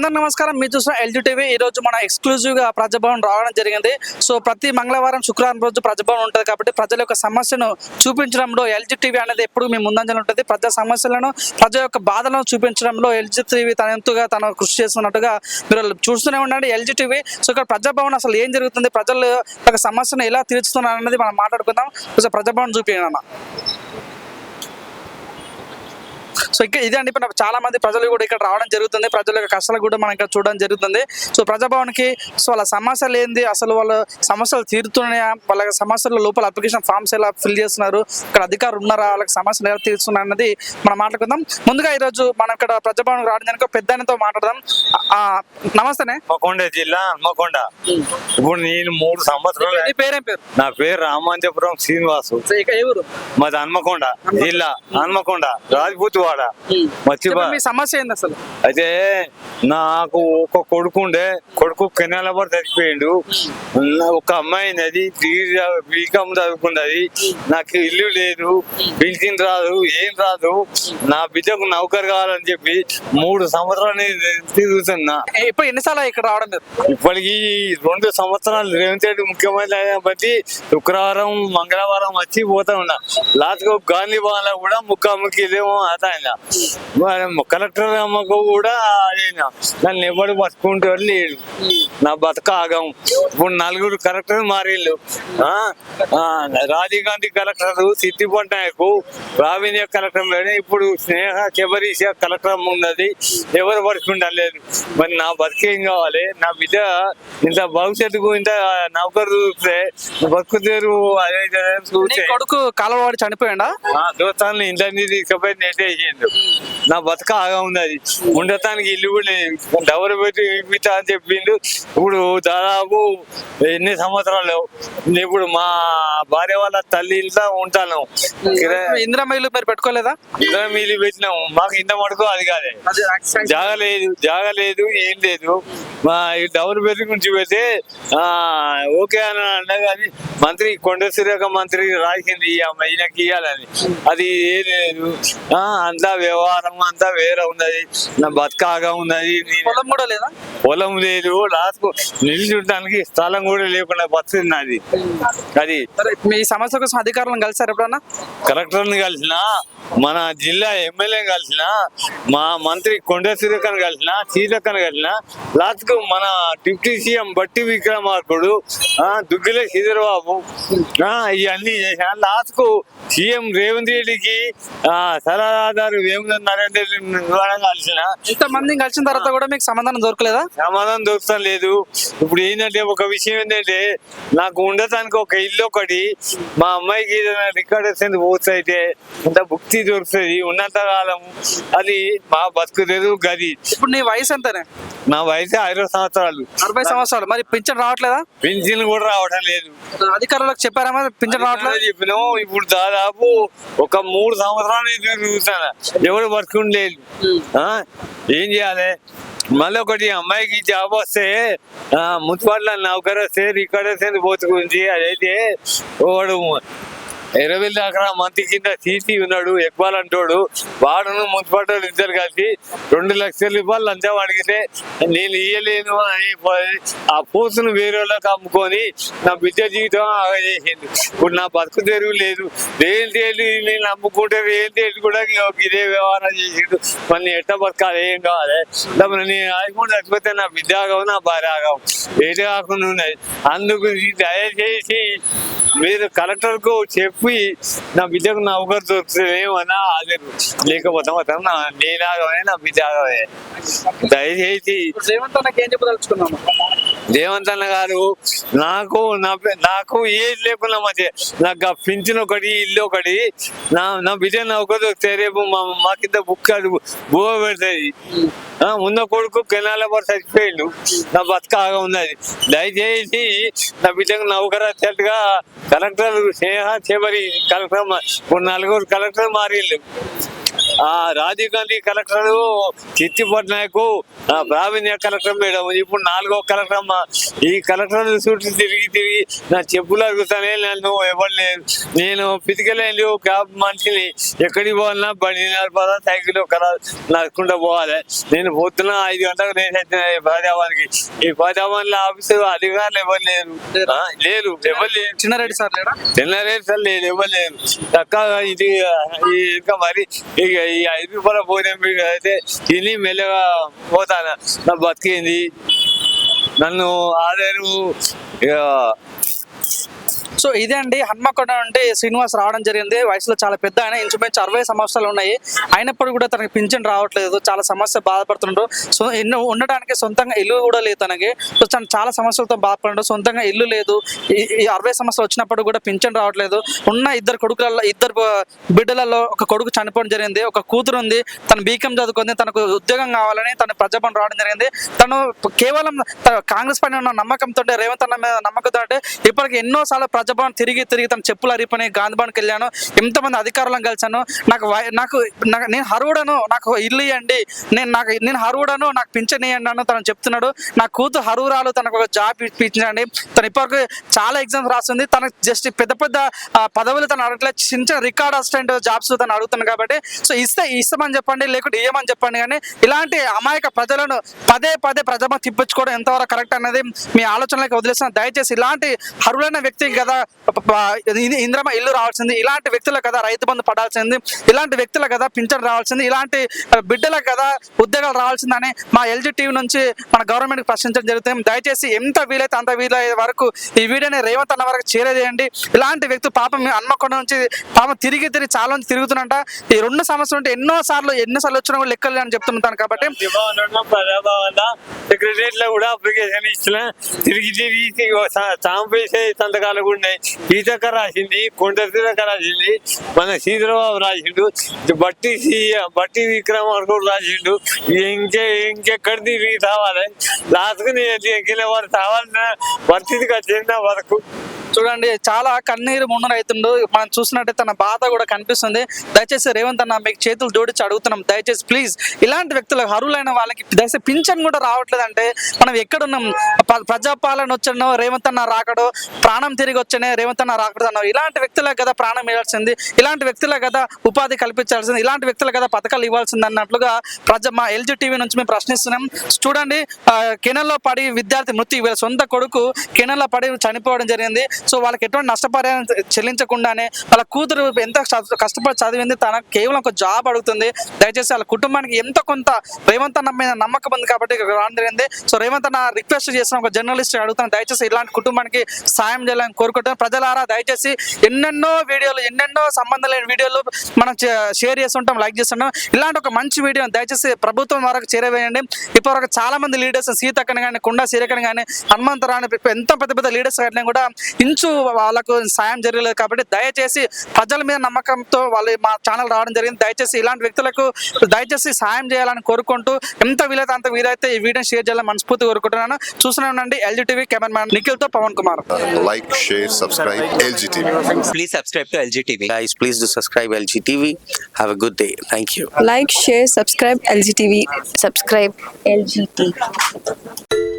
అందరు నమస్కారం. మీరు చూసిన ఎల్జీ టీవీ. ఈ రోజు మన ఎక్స్క్లూజివ్గా రావడం జరిగింది. సో ప్రతి మంగళవారం శుక్రవారం రోజు ప్రజభవన్ ఉంటుంది కాబట్టి ప్రజల యొక్క సమస్యను చూపించడంలో ఎల్జీ టీవీ అనేది ఎప్పుడు మీ ముందంజలు ఉంటుంది. ప్రజా సమస్యలను ప్రజల యొక్క బాధలను చూపించడంలో ఎల్జీ టీవీ తన ఎంతుగా తన కృషి చేస్తున్నట్టుగా మీరు చూస్తూనే ఉండండి. LG TV. సో ఇక్కడ ప్రజాభవన్ అసలు ఏం జరుగుతుంది? ప్రజల యొక్క సమస్యను ఎలా తీర్చుతున్నారు అనేది మనం మాట్లాడుకుందాం. కొంచెం ప్రజాభవన్ చూపించండి సో ఇక్కడ ఇదే అండి. ఇప్పుడు చాలా మంది ప్రజలు కూడా ఇక్కడ రావడం జరుగుతుంది. ప్రజల యొక్క కష్టాలు కూడా మనం ఇక్కడ చూడడం జరుగుతుంది. సో ప్రజాభవన్కి సో వాళ్ళ సమస్యలు ఏంది? అసలు వాళ్ళ సమస్యలు తీరుతున్నాయా? వాళ్ళ సమస్యల లోపల అప్లికేషన్ ఫామ్స్ ఎలా ఫిల్ చేస్తున్నారు? ఇక్కడ అధికారులు ఉన్నారా? వాళ్ళకి సమస్యలు ఎలా తీరుస్తున్నారు అన్నది మనం మాట్లాడుకుందాం. ముందుగా ఈరోజు మనం ఇక్కడ ప్రజాభవన్ రావడం జరిగిన పెద్ద ఆయనతో మాట్లాడదాం. ఆ, నమస్తేనే. హన్మకొండ జిల్లా హన్మకొండ ఇప్పుడు నేను మూడు సంవత్సరాలు నీ పేరేం పేరు? నా పేరు రామాంజపురం శ్రీనివాసు. మాది హన్మకొండ జిల్లా. హన్మకొండ రాజ్పూత్వాడ మర్చిపో. మీ సమస్య ఏంది అసలు? అయితే నాకు ఒక కొడుకు ఉండే కొడుకు కెనాలబర్ చచ్చిపోయిండు నా ఒక అమ్మాయి అది బీకామ్ చదువుకున్నది. నాకు ఇల్లు లేదు పింఛన్ రాదు ఏం రాదు. నా బిడ్డకు నౌకరు కావాలని చెప్పి మూడు సంవత్సరాలు నేను తిరుగుతున్నా. ఇప్పుడు ఎన్నిసార్లు ఇక్కడ రావడం ఇప్పటికి రెండు సంవత్సరాలు రేవంత్ రెడ్డి ముఖ్యమంత్రి బట్టి శుక్రవారం మంగళవారం వచ్చి పోతా ఉన్నా. లాస్ట్ గాంధీ భవన్ కూడా ముఖాముఖి లేమో అతను కలెక్టర్ అమ్మకు కూడా అయినా నన్ను ఎవడు పట్టుకుంటాడు లేడు నా బతుక ఆగం. ఇప్పుడు నలుగురు కలెక్టర్ మారిళ్ళు. రాజీవ్ గాంధీ కలెక్టర్ సిద్ధి పట్నాయకు ప్రావీణ్య కలెక్టర్ లేడు. ఇప్పుడు స్నేహ చెబరీష కలెక్టర్ ఉన్నది. ఎవరు పట్టుకుంటలేదు మరి నా బతికేం కావాలి? నా బిడ్డ ఇంత భవిష్యత్తుకు ఇంత నౌకరు చూస్తే బతుకు తీరు అదే చూస్తే. కొడుకు కాలువవాడి చనిపోయిండా? దోస్తాన్ని ఇంటి తీసుకుపోయి నెట్టేసిండు నా బతుక ఆగా ఉన్నది. ఉండటానికి ఇల్లు కూడా లేదు. డబ్బులు పెట్టి ఇప్పిస్తా అని చెప్పిండు. ఇప్పుడు దాదాపు ఎన్ని సంవత్సరాలు ఇప్పుడు మా భార్య వాళ్ళ తల్లి ఇంట్లో ఉంటాను. ఇందిరమ్మ ఇల్లు మీరు పెట్టుకోలేదా? ఇద్దరం మిల్లి పెట్టినాము మాకు ఇంత మటుకు అది కాదే జాగ లేదు జాగ లేదు ఏం లేదు. మా ఈ డబుల్ బెడ్రూమ్ నుంచి పెడితే ఆ ఓకే అని అన్నా కానీ మంత్రి కొండ సురేఖ మంత్రి రాసింది ఈయనకి ఇయ్యాలని. అది ఏం లేదు. ఆ, అంతా వ్యవహారం అంతా వేరే ఉన్నది. నా బతకాగా ఉన్నది. పొలం కూడా లేదా? పొలం లేదు లాస్ట్ నిల్చుంటానికి స్థలం కూడా లేకుండా బతుకుంది నాది. అది మీ సమస్య కోసం అధికారులను కలిసారు ఎప్పుడన్నా? కలెక్టర్ని కలిసిన మన జిల్లా ఎమ్మెల్యే కలిసిన మా మంత్రి కొండ సురేఖను కలిసిన సీతక్కను కలిసిన లాస్ట్కు మన డిప్యూటీ సీఎం బట్టి విక్రమార్కుడు దుగ్గిల శ్రీధరబాబు ఆ, ఇవన్నీ చేసిన. లాస్ట్కు సీఎం రేవంత్ రెడ్డికి సలహాదారు వేముల నరేంద్ర రెడ్డి కలిసిన. ఇంత మంది కలిసిన తర్వాత కూడా మీకు సమాధానం దొరకలేదా? సమాధానం దొరుకుతాం లేదు. ఇప్పుడు ఏంటంటే ఒక విషయం ఏంటంటే నాకు ఉండటానికి ఒక ఇల్లు ఒకటి మా అమ్మాయికి ఏదైనా రికార్డ్ వస్తుంది పోస్ట్ అయితే ఇంత భుక్తి దొరుకుతుంది. ఉన్నంత కాలం అది మా బతుకు తెరువు గది. ఇప్పుడు నీ వయసు ఎంతనే? నా వయసు అరవై సంవత్సరాలు. అరవై సంవత్సరాలు. మరి పింఛన్ రావట్లేదా? పెన్షన్ కూడా రావడం లేదు. అధికారులకు చెప్పారా మరి? పింఛన్ రావట్లేదు? చెప్పినాం ఇప్పుడు దాదాపు ఒక మూడు సంవత్సరాలు ఎవరు బతుకుని లేదు? ఏం చేయాలి? మళ్ళీ ఒకటి అమ్మాయికి జాబ్ వస్తే మున్సిపాలిటీ నౌకర్ వస్తే రికార్డ్ వస్తే పోతుకుంది అదైతే వాడు ఇరవై దాకా మంత్రి కింద తీసి ఉన్నాడు ఎక్బాల్ అంటాడు. వాడును మున్సిపాలిటీ వాళ్ళు ఇద్దరు కలిసి రెండు లక్షల రూపాయలు లంచం అడిగితే నేను ఇయ్యలేను అని ఆ పూసను వేరే వాళ్ళకి అమ్ముకొని నా బిడ్డ జీవితం చేసింది ఇప్పుడు నా బతుకు తెరువు లేదు. రేల్ తేలి నేను అమ్ముకుంటే ఏంటి తేలి కూడా ఇదే వ్యవహారం చేసిండు. మళ్ళీ ఎట్ట బతకాలి ఏం కావాలి? డబ్బులు నేను ఆగకుండా చచ్చిపోతే నా బిడ్డ ఆగవు నా భార్య ఆగవు. ఏది కాకుండా ఉన్నాయి. అందుకు దయచేసి మీరు కలెక్టర్కు చెప్పి నా బిడ్డకు నా ఒకరు దొరుకుతుందేమన్నా అది. లేకపోతే మాత్రం నా నేనాగమే నా బిడ్డ ఆగమే దయచేసి ఇప్పుడు రేవంత్ అన్నకి ఏం చెప్పదలుచుకున్నాము? రేవంత్ అన్న గారు నాకు నా నాకు ఏది లేకుండా మధ్య నాకు పింఛన్ ఒకటి ఇల్లు ఒకటి నా నా బిడ్డ నా ఒకటి రేపు మా మా కింద బుక్ అది బువ పెడుతుంది ఉన్న కొడుకు కెనాల పడి చచ్చిపోయిండు. నా బతకాగా ఉన్నది. దయచేసి నా బిడ్డకు నౌకరు వచ్చేట్టుగా కలెక్టర్ స్నేహ చేపరి కలెక్టర్ నలుగురు కలెక్టర్ మారిళ్ళు. ఆ రాజీవ్ గాంధీ కలెక్టర్ చిట్టి పట్నాయక్ ఆ, ప్రావీణ్య కలెక్టర్ మేడం ఇప్పుడు నాలుగో కలెక్టర్ అమ్మ ఈ కలెక్టర్ చుట్టూ తిరిగి తిరిగి నా చెప్పులు అడుగుతానే నన్ను ఎవరు లేరు. నేను ఫిజికల్ క్యాబ్ మనిషిని. ఎక్కడికి పోవాలన్నా బండి నడపాలా సైకిల్ కల నడుచుకుంటూ పోవాలి. నేను పొద్దున ఐదు గంటలకు నేను ఫైదాబాద్కి. ఈ ఫైదాబాద్లో ఆఫీసు అధికారులు ఎవరు లేరు. లేరు ఎవరు లేరు. చిన్నారెడ్డి సార్ లేడా? తిన్నరేరు సార్ లేదు ఇవ్వలేదు చక్కగా ఇది ఇంకా మరి ఇక ఈ ఐదు రూపాయల భోజనం అయితే తిని మెల్లగా పోతాను. నా బతికింది? నన్ను ఆధారు సో ఇదే అండి హన్మకొండ అంటే శ్రీనివాస్ రావడం జరిగింది. వయసులో చాలా పెద్ద ఆయన ఇంచుమించు అరవై సంవత్సరాలు ఉన్నాయి. అయినప్పుడు కూడా తనకి పింఛన్ రావట్లేదు చాలా సమస్య బాధపడుతుండ్రు సో ఎన్నో ఉండడానికి సొంతంగా ఇల్లు కూడా లేదు తనకి. సో తను చాలా సమస్యలతో బాధపడు సొంతంగా ఇల్లు లేదు. ఈ- అరవై సంవత్సరాలు వచ్చినప్పుడు కూడా పింఛన్ రావట్లేదు. ఉన్న ఇద్దరు కొడుకులలో ఇద్దరు బిడ్డలలో ఒక కొడుకు చనిపోవడం జరిగింది. ఒక కూతురు ఉంది. తను బీకం చదువుకుంది. తనకు ఉద్యోగం కావాలని తను ప్రజాపం రావడం జరిగింది. తను కేవలం కాంగ్రెస్ పైన ఉన్న నమ్మకంతో రేవంత్ అన్న మీద నమ్మకంతో అంటే ఇప్పటికి ఎన్నో ప్రజ రాజభవన్ తిరిగి తిరిగి తన చెప్పులు అరిపోయి గాంధీభవన్కి వెళ్ళాను. ఎంతమంది అధికారులను కలిశాను. నాకు వై- నాకు నేను హరువుడను నాకు ఇల్లు ఇవ్వండి నేను నాకు నేను హరువుడను నాకు పింఛన్ ఇవ్వండి అని తను చెప్తున్నాడు. నా కూతురు హరువురాలు తనకు ఒక జాబ్ ఇప్పించండి. తను ఇప్పటివరకు చాలా ఎగ్జామ్స్ రాస్తుంది. తనకు జస్ట్ పెద్ద పెద్ద పదవులు తను అడగట్లేదు చిన్న చిన్న రికార్డ్ అసిస్టెంట్ జాబ్స్ తను అడుగుతున్నాను కాబట్టి. సో ఇస్తే ఇస్తామని చెప్పండి లేకుంటే ఇయ్యమని చెప్పండి కానీ ఇలాంటి అమాయక ప్రజలను పదే పదే ప్రజమ తిప్పించుకోవడం ఎంతవరకు కరెక్ట్ అనేది మీ ఆలోచనలకు వదిలేసిన. దయచేసి ఇలాంటి హరువులైన వ్యక్తి కదా ఇంద్రమ ఇల్లు రావాల్సింది. ఇలాంటి వ్యక్తుల కదా రైతు బంధు పడాల్సింది. ఇలాంటి వ్యక్తుల కదా పింఛన్ రావాల్సింది. ఇలాంటి బిడ్డల బిడ్డలకు కదా ఉద్యోగాలు రావాల్సిందని మా ఎల్జీ టీవీ నుంచి మన గవర్నమెంట్ ప్రశ్నించడం జరుగుతుంది. దయచేసి ఎంత వీలైతే అంత వీలయ్యే వరకు ఈ వీడియోని రేవంత్ అన్న వరకు చేరేదేయండి ఇలాంటి వ్యక్తులు పాపం హన్మకొండ నుంచి పాపం తిరిగి తిరిగి చాలా మంది తిరుగుతున్నంట ఈ రెండు సమస్యలు ఉంటే ఎన్నో సార్లు ఎన్ని సార్లు వచ్చినా కూడా లెక్కలు అని చెప్తుంటాను కాబట్టి దివాణంలో కూడా అప్లికేషన్ ఇచ్చిన తిరిగి తిరిగి చాంపేసే సంతకాలు కూడా ఉన్నాయి సీతక్క రాసింది కొండ సీతక్క రాసింది మన సీతరబాబు రాసిండు బట్టి బట్టి విక్రమార్కుడు రాసిండు. ఇంకే ఇంకెక్కడిది తిరిగి తావాలి లాస్ట్కు నేను వారు తావాలన్న పరిస్థితికి వచ్చింది వరకు? చూడండి చాలా కన్నీరు మున్నర అవుతుండు. మనం చూసినట్టే తన బాధ కూడా కనిపిస్తుంది. దయచేసి రేవంత్ అన్న మీకు చేతులు జోడించి అడుగుతున్నాం. దయచేసి ప్లీజ్ ఇలాంటి వ్యక్తులకు అరువులైన వాళ్ళకి దయచేసి పింఛన్ కూడా రావట్లేదు అంటే మనం ఎక్కడున్నాం? ప్రజాపాలన వచ్చానో రేవంత్ అన్న రాకడో ప్రాణం తిరిగి వచ్చానే రేవంత్ అన్న రాకూడదు ఇలాంటి వ్యక్తులకు కదా ప్రాణం ఇవ్వాల్సింది. ఇలాంటి వ్యక్తులకు కదా ఉపాధి కల్పించాల్సింది. ఇలాంటి వ్యక్తులకు కదా పథకాలు ఇవ్వాల్సింది అన్నట్లుగా ప్రజ మా ఎల్జీ టీవీ నుంచి మేము ప్రశ్నిస్తున్నాం. చూడండి కెనల్లో పడి విద్యార్థి మృతి వీళ్ళ సొంత కొడుకు కెనల్లో పడి చనిపోవడం జరిగింది. సో వాళ్ళకి ఎటువంటి నష్టపరిహారం చెల్లించకుండానే వాళ్ళ కూతురు ఎంత కష్టపడి చదివింది తన కేవలం ఒక జాబ్ అడుగుతుంది. దయచేసి వాళ్ళ కుటుంబానికి ఎంత కొంత రేవంత్ అన్న మీద నమ్మకం ఉంది కాబట్టి ఇక్కడ రావడం జరిగింది. సో రేవంత్ అన్న రిక్వెస్ట్ చేసిన ఒక జర్నలిస్ట్ అడుగుతాను దయచేసి ఇలాంటి కుటుంబానికి సాయం చేయాలని కోరుకుంటున్నాను ప్రజలారా దయచేసి ఎన్నెన్నో వీడియోలు ఎన్నెన్నో సంబంధం లేని వీడియోలు మనం షేర్ చేస్తుంటాం లైక్ చేస్తుంటాం. ఇలాంటి ఒక మంచి వీడియో దయచేసి ప్రభుత్వం వరకు చేరవేయండి. ఇప్పటివరకు చాలా మంది లీడర్స్ సీతక్కని కానీ కుండా సీరకని కానీ హనుమంతరాని ఎంత పెద్ద పెద్ద లీడర్స్ కానీ కూడా ఇంచు వాళ్ళకు సాయం జరగలేదు కాబట్టి దయచేసి ప్రజల మీద నమ్మకంతో వాళ్ళు మా ఛానల్ రావడం జరిగింది. దయచేసి ఇలాంటి వ్యక్తులకు దయచేసి సాయం చేయాలని కోరుకుంటూ ఎంత వీలైతే అంత వీలైతే ఈ వీడియో షేర్ చేయాలని మనస్ఫూర్తి కోరుకుంటున్నాను. చూస్తూనే ఉండండి. LG TV cameraman నిఖిల్తో Pavan Kumar. Like share subscribe LGTV. Please subscribe to LG TV. guys please do subscribe lg tv have a good day thank you like, share, subscribe LGTV. subscribe LGT.